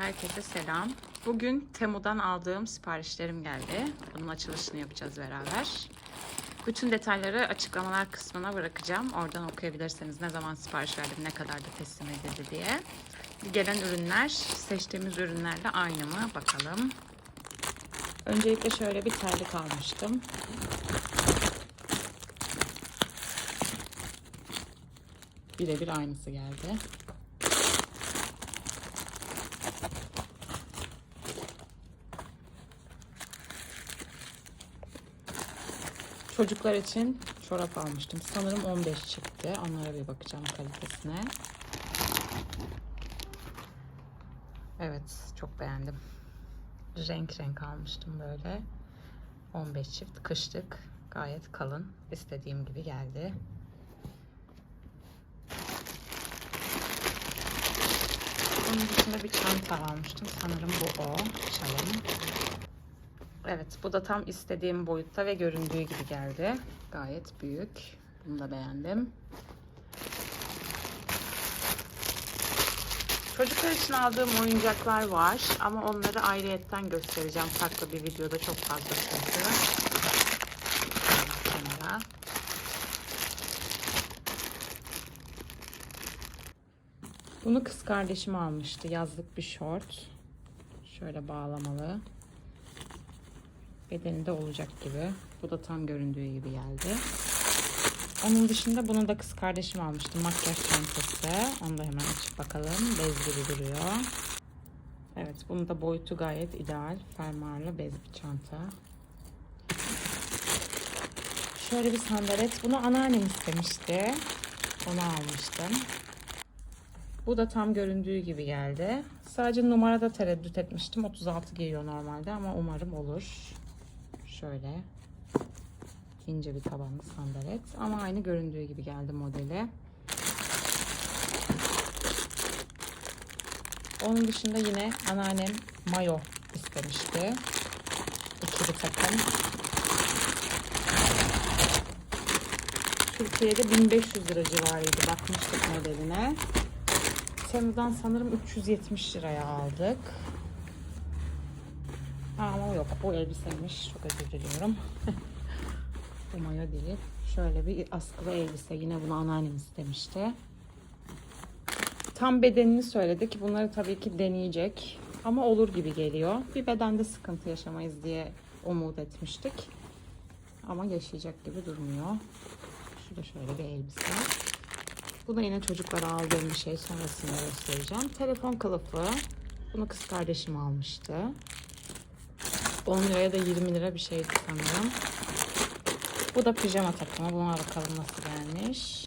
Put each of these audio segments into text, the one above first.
Herkese selam. Bugün Temu'dan aldığım siparişlerim geldi. Bunun açılışını yapacağız beraber. Bütün detayları açıklamalar kısmına bırakacağım. Oradan okuyabilirseniz ne zaman sipariş verdim, ne kadar da teslim edildi diye. Gelen ürünler seçtiğimiz ürünlerle aynı mı bakalım. Öncelikle şöyle bir terlik almıştım. Birebir aynısı geldi. Çocuklar için çorap almıştım. Sanırım 15 çıktı. Onlara bir bakacağım kalitesine. Evet, çok beğendim. Renk renk almıştım böyle. 15 çift kışlık. Gayet kalın. İstediğim gibi geldi. Onun dışında bir çanta almıştım. Sanırım bu o. Açalım. Evet bu da tam istediğim boyutta ve göründüğü gibi geldi. Gayet büyük. Bunu da beğendim. Çocuklar için aldığım oyuncaklar var ama onları ayrıyetten göstereceğim farklı bir videoda çok fazla çünkü. Bunu kız kardeşim almıştı. Yazlık bir şort. Şöyle bağlamalı. Bedeninde olacak gibi. Bu da tam göründüğü gibi geldi. Onun dışında bunu da kız kardeşim almıştı. Makyaj çantası. Onu da hemen açıp bakalım. Bez gibi duruyor. Evet bunun da boyutu gayet ideal. Fermuarlı bez bir çanta. Şöyle bir sandalet. Bunu anneannem istemişti. Onu almıştım. Bu da tam göründüğü gibi geldi. Sadece numarada tereddüt etmiştim. 36 giyiyor normalde ama umarım olur. Şöyle ince bir tabanlı sandalet ama aynı göründüğü gibi geldi modeli. Onun dışında yine anneannem mayo istemişti. İkili takım. Türkiye'de 1500 lira civarıydı. Bakmıştık modeline. Temu'dan sanırım 370 liraya aldık. Ha, ama yok bu elbiseymiş. Çok özür diliyorum. bu mayo değil. Şöyle bir askılı elbise. Yine bunu anneannem istemişti. Tam bedenini söyledi ki bunları tabii ki deneyecek. Ama olur gibi geliyor. Bir bedende sıkıntı yaşamayız diye umut etmiştik. Ama yaşayacak gibi durmuyor. Şurada şöyle bir elbise. Bu da yine çocuklara aldığım bir şey. Sonrasında göstereceğim. Telefon kılıfı. Bunu kız kardeşim almıştı. 10 liraya da 20 lira bir şeydi sanırım. Bu da pijama takımı. Buna bakalım nasıl gelmiş.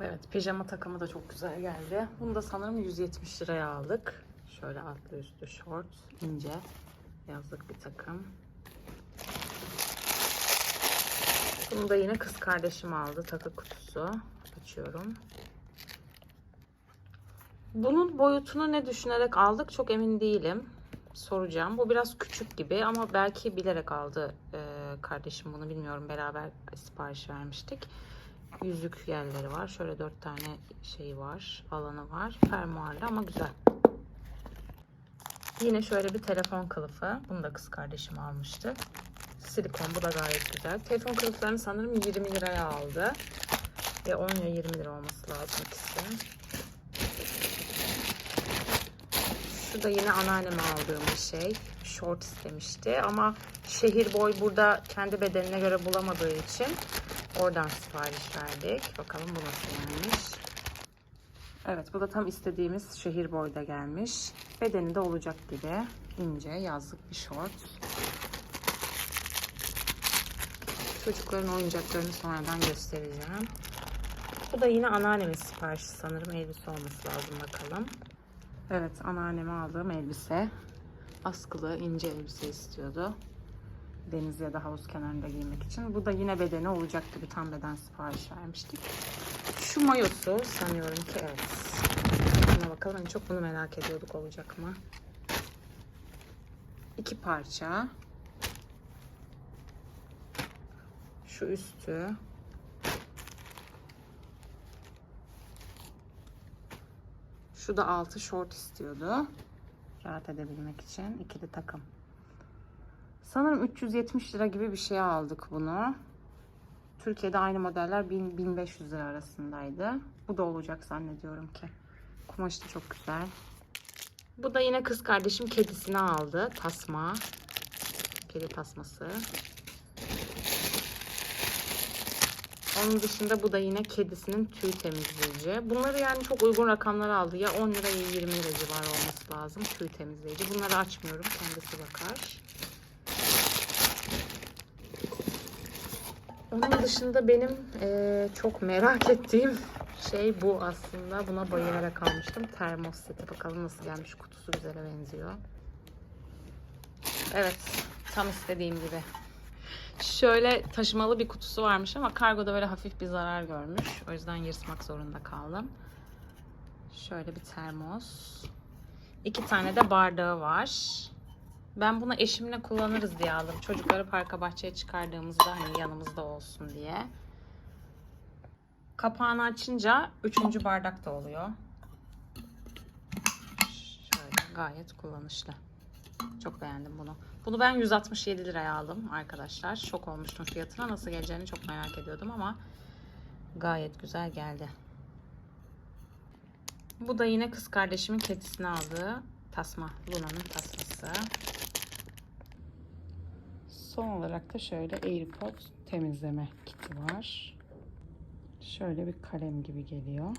Evet pijama takımı da çok güzel geldi. Bunu da sanırım 170 liraya aldık. Şöyle altlı üstü şort. ince yazlık bir takım. Bunu da yine kız kardeşim aldı. Takı kutusu. Açıyorum. Bunun boyutunu ne düşünerek aldık çok emin değilim. Soracağım. Bu biraz küçük gibi ama belki bilerek aldı ee, kardeşim bunu bilmiyorum. Beraber sipariş vermiştik. Yüzük yerleri var. Şöyle dört tane şey var. Alanı var. Fermuarlı ama güzel. Yine şöyle bir telefon kılıfı. Bunu da kız kardeşim almıştı. Silikon bu da gayet güzel. Telefon kılıflarını sanırım 20 liraya aldı. Ve 10 ya 20 lira olması lazım ikisi. Şu da yine anneanneme aldığım bir şey. Short istemişti ama şehir boy burada kendi bedenine göre bulamadığı için oradan sipariş verdik. Bakalım bu nasıl gelmiş. Evet bu da tam istediğimiz şehir boyda gelmiş. Bedeninde olacak gibi ince yazlık bir short. Çocukların oyuncaklarını sonradan göstereceğim. Bu da yine anneannemin siparişi sanırım. Elbise olması lazım bakalım. Evet anneanneme aldığım elbise. Askılı ince elbise istiyordu. Deniz ya da havuz kenarında giymek için. Bu da yine bedeni olacak gibi tam beden sipariş vermiştik. Şu mayosu sanıyorum ki evet. Buna bakalım. En çok bunu merak ediyorduk olacak mı? İki parça. Şu üstü. Şu da altı short istiyordu. Rahat edebilmek için ikili takım. Sanırım 370 lira gibi bir şey aldık bunu. Türkiye'de aynı modeller 1000-1500 lira arasındaydı. Bu da olacak zannediyorum ki. Kumaşı da çok güzel. Bu da yine kız kardeşim kedisini aldı. Tasma. Kedi tasması. Onun dışında bu da yine kedisinin tüy temizleyici. Bunları yani çok uygun rakamlar aldı. Ya 10 lira ya 20 lira civarı olması lazım. Tüy temizleyici. Bunları açmıyorum. Kendisi bakar. Onun dışında benim eee, çok merak ettiğim şey bu aslında. Buna bayılarak almıştım. Termos seti. Bakalım nasıl gelmiş. Kutusu güzele benziyor. Evet. Tam istediğim gibi. Şöyle taşımalı bir kutusu varmış ama kargoda böyle hafif bir zarar görmüş. O yüzden yırtmak zorunda kaldım. Şöyle bir termos. İki tane de bardağı var. Ben bunu eşimle kullanırız diye aldım. Çocukları parka bahçeye çıkardığımızda hani yanımızda olsun diye. Kapağını açınca üçüncü bardak da oluyor. Şöyle gayet kullanışlı. Çok beğendim bunu. Bunu ben 167 liraya aldım arkadaşlar. Şok olmuştum fiyatına. Nasıl geleceğini çok merak ediyordum ama gayet güzel geldi. Bu da yine kız kardeşimin kedisine aldığı tasma. Luna'nın tasması. Son olarak da şöyle AirPods temizleme kiti var. Şöyle bir kalem gibi geliyor.